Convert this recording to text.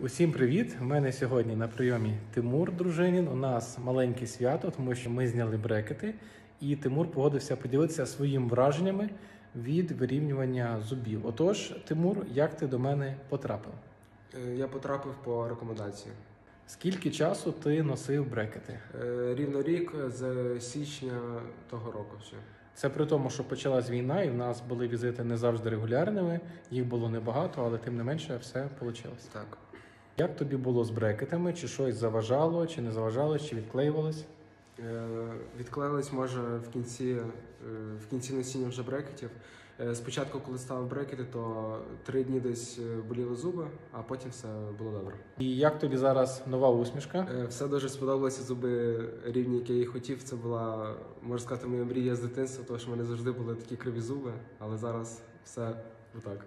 Усім привіт! У мене сьогодні на прийомі Тимур Дружинін. У нас маленьке свято, тому що ми зняли брекети, і Тимур погодився поділитися своїм враженнями від вирівнювання зубів. Отож, Тимур, як ти до мене потрапив? Е, Я потрапив по рекомендації. Скільки часу ти носив брекети? Е, Рівно рік з січня того року ще. Це при тому, що почалась війна, і в нас були візити не завжди регулярними, їх було небагато, але тим не менше все вийшло. Так. Як тобі було з брекетами? Чи щось заважало, чи не заважало, чи відклеювалось? Е, Відклеїлись може в кінці, е, в кінці носіння вже брекетів. Е, Спочатку, коли ставив брекети, то три дні десь боліли зуби, а потім все було добре. І як тобі зараз нова усмішка? Все дуже сподобалося зуби рівні, які я і хотів. Це була, можна сказати, моя мрія з дитинства, тому що в мене завжди були такі криві зуби, але зараз все отак.